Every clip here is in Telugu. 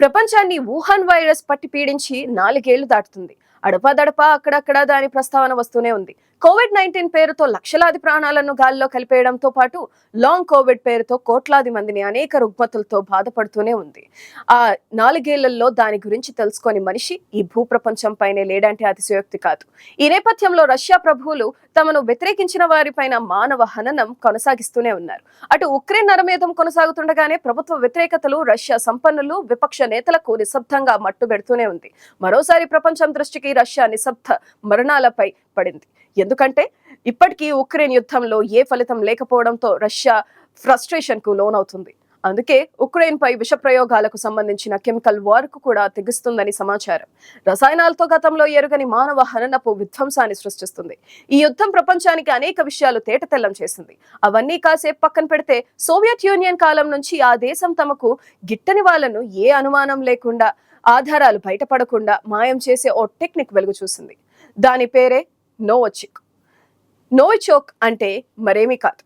ప్రపంచాన్ని వుహాన్ వైరస్ పట్టి పీడించి నాలుగేళ్ళు దాటుతుంది. అడపాదడపా అక్కడక్కడ దాని ప్రస్తావన వస్తూనే ఉంది. కోవిడ్ నైన్టీన్ పేరుతో లక్షలాది ప్రాణాలను గాల్లో కలిపేయడంతో పాటు లాంగ్ కోవిడ్ పేరుతో కోట్లాది మందిని అనేక రుగ్మతులతో బాధపడుతూనే ఉంది. ఆ నాలుగేళ్ళలో దాని గురించి తెలుసుకొని మనిషి ఈ భూప్రపంచంపైనే లేడంటే అతిశయోక్తి కాదు. ఈ నేపథ్యంలో రష్యా ప్రభువులు తమను వ్యతిరేకించిన వారిపైన మానవ హననం కొనసాగిస్తూనే ఉన్నారు. అటు ఉక్రెయిన్ నరమేధం కొనసాగుతుండగానే ప్రభుత్వ వ్యతిరేకతలు రష్యా సంపన్నులు విపక్ష నేతలకు నిశ్శబ్దంగా మట్టుబెడుతూనే ఉంది. మరోసారి ప్రపంచం దృష్టికి రష్యా నిశ్శబ్ద మరణాలపై పడింది. ఎందుకంటే ఇప్పటికీ ఉక్రెయిన్ యుద్ధంలో ఏ ఫలితం లేకపోవడంతో రష్యా ఫ్రస్ట్రేషన్కు లోనవుతుంది. అందుకే ఉక్రెయిన్ పై విష ప్రయోగాలకు సంబంధించిన కెమికల్ వార్కు కూడా తెగిస్తుందని సమాచారం. రసాయనాలతో గతంలో ఎరుగని మానవ హననపు విధ్వంసాన్ని సృష్టిస్తుంది. ఈ యుద్ధం ప్రపంచానికి అనేక విషయాలు తేటతెల్లం చేసింది. అవన్నీ కాసేపు పక్కన పెడితే సోవియట్ యూనియన్ కాలం నుంచి ఆ దేశం తమకు గిట్టని వాళ్ళను ఏ అనుమానం లేకుండా ఆధారాలు బయటపడకుండా మాయం చేసే ఓ టెక్నిక్ వెలుగు చూసింది దాని పేరే నోవచిక్. నోవచోక్ అంటే మరేమీ కాదు.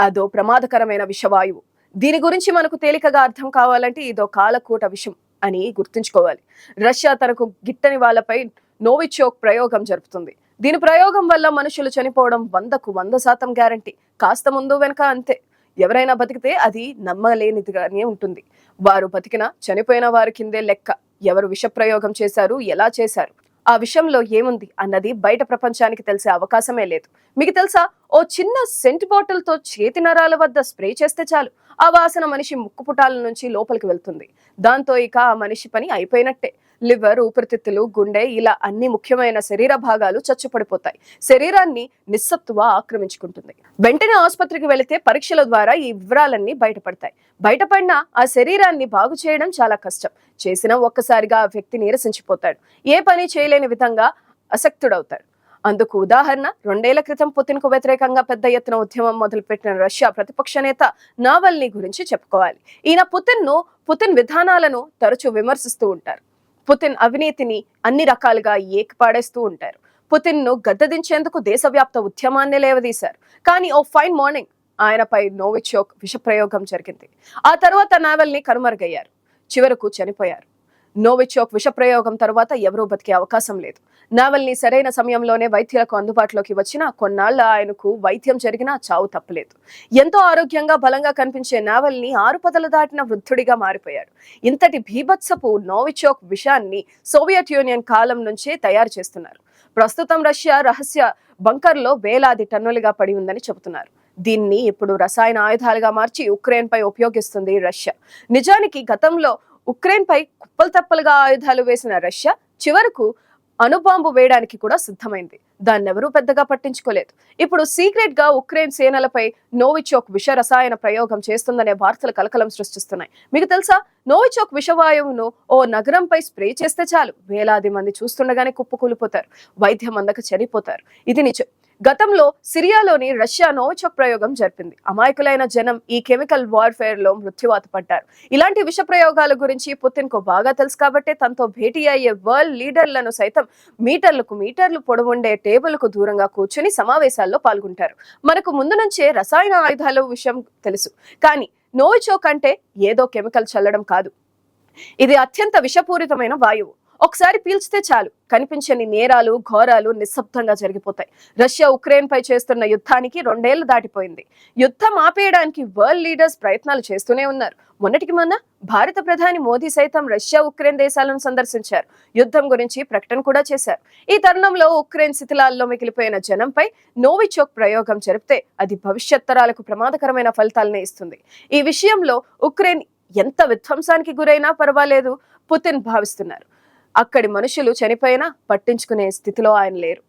అదో ప్రమాదకరమైన విషవాయువు. దీని గురించి మనకు తేలికగా అర్థం కావాలంటే ఇదో కాలకూట విషం అని గుర్తుంచుకోవాలి. రష్యా తనకు గిట్టని వాళ్ళపై నోవిచోక్ ప్రయోగం జరుపుతుంది. దీని ప్రయోగం వల్ల మనుషులు చనిపోవడం వందకు వంద శాతం గ్యారంటీ. కాస్త ముందు వెనక అంతే. ఎవరైనా బతికితే అది నమ్మలేనిదిగానే ఉంటుంది. వారు బతికినా చనిపోయిన వారి కిందే లెక్క. ఎవరు విషప్రయోగం చేశారు ఎలా చేశారు? ఆ విషయంలో ఏముంది అన్నది బయట ప్రపంచానికి తెలిసే అవకాశమే లేదు. మీకు తెలుసా? ఓ చిన్న సెంట్ బాటిల్తో చేతి నరాల వద్ద స్ప్రే చేస్తే చాలు. ఆ వాసన మనిషి ముక్కు పుటాల నుంచి లోపలికి వెళ్తుంది. దాంతో ఇక ఆ మనిషి పని అయిపోయినట్టే. లివర్ ఊపిరితిత్తులు గుండె ఇలా అన్ని ముఖ్యమైన శరీర భాగాలు చచ్చుపడిపోతాయి. శరీరాన్ని నిస్సత్తువ ఆక్రమించుకుంటుంది. వెంటనే ఆసుపత్రికి వెళితే పరీక్షల ద్వారా ఈ వివరాలన్నీ బయటపడతాయి. బయటపడినా ఆ శరీరాన్ని బాగు చేయడం చాలా కష్టం. చేసిన ఒక్కసారిగా ఆ వ్యక్తి నీరసించిపోతాడు. ఏ పని చేయలేని విధంగా అసక్తుడవుతాడు. అందుకు ఉదాహరణ రెండేళ్ళ క్రితం పుతిన్కు వ్యతిరేకంగా పెద్ద ఎత్తున ఉద్యమం మొదలుపెట్టిన రష్యా ప్రతిపక్ష నేత నావల్ని గురించి చెప్పుకోవాలి. ఈయన పుతిన్ను పుతిన్ విధానాలను తరచూ విమర్శిస్తూ ఉంటారు. పుతిన్ అవినీతిని అన్ని రకాలుగా ఏకపాడేస్తూ ఉంటారు. పుతిన్ను గద్దెదించేందుకు దేశవ్యాప్త ఉద్యమాన్ని లేవదీశారు. కానీ ఓ ఫైన్ మార్నింగ్ ఆయనపై నోవిచోక్ విషప్రయోగం జరిగింది. ఆ తర్వాత నావల్ని కనుమరుగయ్యారు. చివరకు చనిపోయారు. నోవిచోక్ విషప్రయోగం తర్వాత ఎవరూ బతికే అవకాశం లేదు. నావల్ని సరైన సమయంలోనే వైద్యులకు అందుబాటులోకి వచ్చినా కొన్నాళ్ళ ఆయనకు వైద్యం జరిగినా చావు తప్పలేదు. ఎంతో ఆరోగ్యంగా బలంగా కనిపించే నావల్ని ఆరు పదలు దాటిన వృద్ధుడిగా మారిపోయాడు. ఇంతటి భీభత్సపు నోవిచోక్ విషాన్ని సోవియట్ యూనియన్ కాలం నుంచే తయారు చేస్తున్నారు. ప్రస్తుతం రష్యా రహస్య బంకర్లో వేలాది టన్నులుగా పడి ఉందని చెబుతున్నారు. దీన్ని ఇప్పుడు రసాయన ఆయుధాలుగా మార్చి ఉక్రెయిన్ పై ఉపయోగిస్తుంది రష్యా. నిజానికి గతంలో ఉక్రెయిన్ పై కుప్పలు తప్పలుగా ఆయుధాలు వేసిన రష్యా చివరకు అణుబాంబు వేయడానికి కూడా సిద్ధమైంది. దాన్ని ఎవరూ పెద్దగా పట్టించుకోలేదు. ఇప్పుడు సీక్రెట్గా ఉక్రెయిన్ సేనలపై నోవిచోక్ విష రసాయన ప్రయోగం చేస్తుందనే వార్తలు కలకలం సృష్టిస్తున్నాయి. మీకు తెలుసా? నోవిచోక్ విషవాయువును ఓ నగరంపై స్ప్రే చేస్తే చాలు. వేలాది మంది చూస్తుండగానే కుప్పకూలిపోతారు. వైద్యం అందక చనిపోతారు ఇది నిజం. గతంలో సిరియాలోని రష్యా నోవచక్ ప్రయోగం జరిపింది. అమాయకులైన జనం ఈ కెమికల్ వార్ఫేర్లో మృత్యువాత పడ్డారు. ఇలాంటి విష ప్రయోగాల గురించి పుతిన్కు బాగా తెలుసు కాబట్టి తనతో భేటీ అయ్యే వరల్డ్ లీడర్లను సైతం మీటర్లకు మీటర్లు పొడవుండే టేబుల్కు దూరంగా కూర్చుని సమావేశాల్లో పాల్గొంటారు. మనకు ముందు నుంచే రసాయన ఆయుధాల విషయం తెలుసు. కానీ నోవచోక్ అంటే ఏదో కెమికల్ చల్లడం కాదు. ఇది అత్యంత విషపూరితమైన వాయువు. ఒకసారి పీల్చితే చాలు. కనిపించని నేరాలు ఘోరాలు నిశ్శబ్దంగా జరిగిపోతాయి. రష్యా ఉక్రెయిన్ పై చేస్తున్న యుద్ధానికి రెండేళ్ళు దాటిపోయింది. యుద్ధం ఆపేయడానికి వరల్డ్ లీడర్స్ ప్రయత్నాలు చేస్తూనే ఉన్నారు. మొన్నటికి మొన్న భారత ప్రధాని మోదీ సైతం రష్యా ఉక్రెయిన్ దేశాలను సందర్శించారు. యుద్ధం గురించి ప్రకటన కూడా చేశారు. ఈ తరుణంలో ఉక్రెయిన్ శిథిలాల్లో మిగిలిపోయిన జనంపై నోవిచోక్ ప్రయోగం జరిపితే అది భవిష్యత్ తరాలకు ప్రమాదకరమైన ఫలితాలనే ఇస్తుంది. ఈ విషయంలో ఉక్రెయిన్ ఎంత విధ్వంసానికి గురైనా పర్వాలేదు పుతిన్ భావిస్తున్నారు. అక్కడి మనుషులు చనిపోయినా పట్టించుకునే స్థితిలో ఆయన లేరు.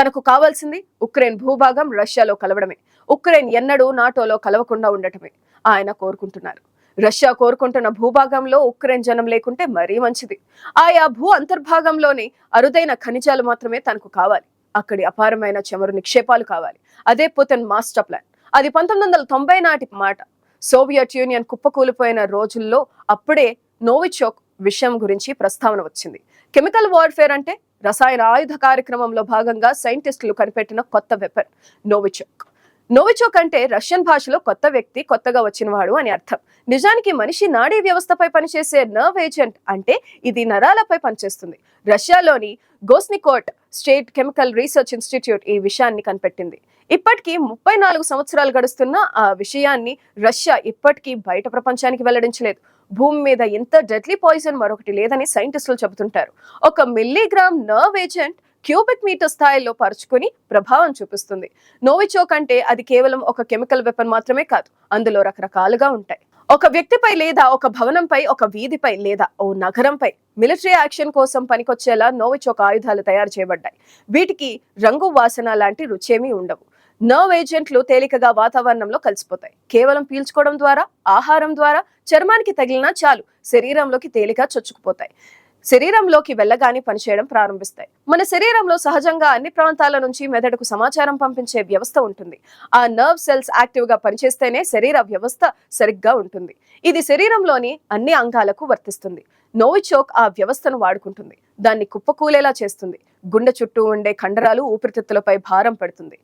తనకు కావాల్సింది ఉక్రెయిన్ భూభాగం రష్యాలో కలవడమే. ఉక్రెయిన్ ఎన్నడూ నాటోలో కలవకుండా ఉండటమే ఆయన కోరుకుంటున్నారు. రష్యా కోరుకుంటున్న భూభాగంలో ఉక్రెయిన్ జనం లేకుంటే మరీ మంచిది. ఆయా భూ అంతర్భాగంలోని అరుదైన ఖనిజాలు మాత్రమే తనకు కావాలి. అక్కడి అపారమైన చమురు నిక్షేపాలు కావాలి. అదే పుతన్ మాస్టర్ ప్లాన్. అది పంతొమ్మిది వందల తొంభై నాటి మాట. సోవియట్ యూనియన్ కుప్పకూలిపోయిన రోజుల్లో అప్పుడే నోవిచోక్ విషయం గురించి ప్రస్తావన వచ్చింది. కెమికల్ వార్ఫేర్ అంటే రసాయన ఆయుధ కార్యక్రమంలో భాగంగా సైంటిస్టులు కనిపెట్టిన కొత్త వెపన్ నోవిచోక్. నోవిచోక్ అంటే రష్యన్ భాషలో కొత్త వ్యక్తి కొత్తగా వచ్చినవాడు అని అర్థం. నిజానికి మనిషి నాడీ వ్యవస్థపై పనిచేసే నర్వ్ ఏజెంట్ అంటే ఇది నరాలపై పనిచేస్తుంది. రష్యాలోని గోస్నికోట్ స్టేట్ కెమికల్ రీసెర్చ్ ఇన్స్టిట్యూట్ ఈ విషయాన్ని కనిపెట్టింది. ఇప్పటికీ ముప్పై నాలుగు సంవత్సరాలు గడుస్తున్న ఆ విషయాన్ని రష్యా ఇప్పటికీ బయట ప్రపంచానికి వెల్లడించలేదు. భూమి మీద ఇంత డెడ్లీ పాయిజన్ మరొకటి లేదని సైంటిస్టులు చెబుతుంటారు. ఒక milligram nerve agent cubic metre స్థాయిలో పరుచుకొని ప్రభావం చూపిస్తుంది. నోవిచోక్ అంటే అది కేవలం ఒక కెమికల్ వెపన్ మాత్రమే కాదు అందులో రకరకాలుగా ఉంటాయి. ఒక వ్యక్తిపై లేదా ఒక భవనంపై ఒక వీధిపై లేదా ఓ నగరంపై మిలిటరీ యాక్షన్ కోసం పనికొచ్చేలా నోవిచోక్ ఆయుధాలు తయారు చేయబడ్డాయి. వీటికి రంగు వాసన లాంటి రుచేమీ ఉండవు. నర్వ్ ఏజెంట్లు తేలికగా వాతావరణంలో కలిసిపోతాయి. కేవలం పీల్చుకోవడం ద్వారా ఆహారం ద్వారా చర్మానికి తగిలినా చాలు శరీరంలోకి తేలిక చొచ్చుకుపోతాయి. శరీరంలోకి వెళ్ళగానే పనిచేయడం ప్రారంభిస్తాయి. మన శరీరంలో సహజంగా అన్ని ప్రాంతాల నుంచి మెదడుకు సమాచారం పంపించే వ్యవస్థ ఉంటుంది. ఆ నర్వ్ సెల్స్ యాక్టివ్గా పనిచేస్తేనే శరీర వ్యవస్థ సరిగ్గా ఉంటుంది. ఇది శరీరంలోని అన్ని అంగాలకు వర్తిస్తుంది. నోవిచోక్ ఆ వ్యవస్థను వాడుకుంటుంది. దాన్ని కుప్పకూలేలా చేస్తుంది. గుండె చుట్టూ ఉండే కండరాలు ఊపిరితిత్తులపై భారం పడుతుంది.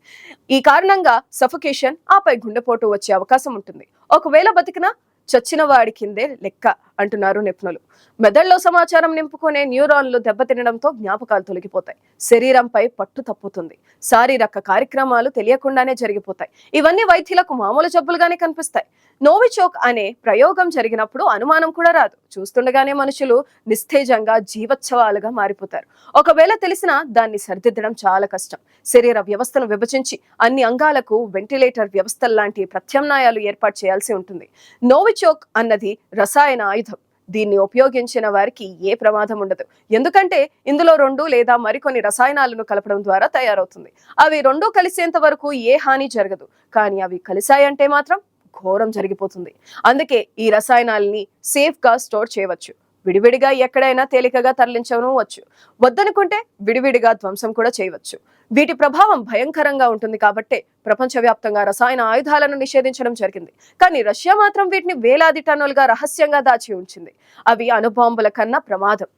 ఈ కారణంగా సఫకేషన్ ఆపై గుండెపోటు వచ్చే అవకాశం ఉంటుంది. ఒకవేళ బతికినా చచ్చిన వాడి కిందే లెక్క అంటున్నారు నిపుణులు. మెదడులో సమాచారం నింపుకునే న్యూరాన్లు దెబ్బతినడంతో జ్ఞాపకాలు తొలగిపోతాయి. శరీరంపై పట్టు తప్పుతుంది. శారీరక కార్యక్రమాలు తెలియకుండానే జరిగిపోతాయి. ఇవన్నీ వైద్యులకు మామూలు జబ్బులుగానే కనిపిస్తాయి. నోవిచోక్ అనే ప్రయోగం జరిగినప్పుడు అనుమానం కూడా రాదు. చూస్తుండగానే మనుషులు నిస్తేజంగా జీవోత్సవాలుగా మారిపోతారు. ఒకవేళ తెలిసినా దాన్ని సరిదిద్దడం చాలా కష్టం. శరీర వ్యవస్థను విభజించి అన్ని అంగాలకు వెంటిలేటర్ వ్యవస్థల్లాంటి ప్రత్యామ్నాయాలు ఏర్పాటు చేయాల్సి ఉంటుంది. నోవి నోవిచోక్ అన్నది రసాయన ఆయుధం. దీన్ని ఉపయోగించిన వారికి ఏ ప్రమాదం ఉండదు. ఎందుకంటే ఇందులో రెండు లేదా మరికొన్ని రసాయనాలను కలపడం ద్వారా తయారవుతుంది. అవి రెండు కలిసేంత వరకు ఏ హాని జరగదు. కానీ అవి కలిశాయంటే మాత్రం ఘోరం జరిగిపోతుంది. అందుకే ఈ రసాయనాల్ని సేఫ్గా స్టోర్ చేయవచ్చు. విడివిడిగా ఎక్కడైనా తేలికగా తరలించవచ్చు వద్దనుకుంటే విడివిడిగా ధ్వంసం కూడా చేయవచ్చు. వీటి ప్రభావం భయంకరంగా ఉంటుంది కాబట్టే ప్రపంచవ్యాప్తంగా రసాయన ఆయుధాలను నిషేధించడం జరిగింది. కానీ రష్యా మాత్రం వీటిని వేలాది టన్నులుగా రహస్యంగా దాచి ఉంచింది. అవి అణుబాంబుల కన్నా ప్రమాదం.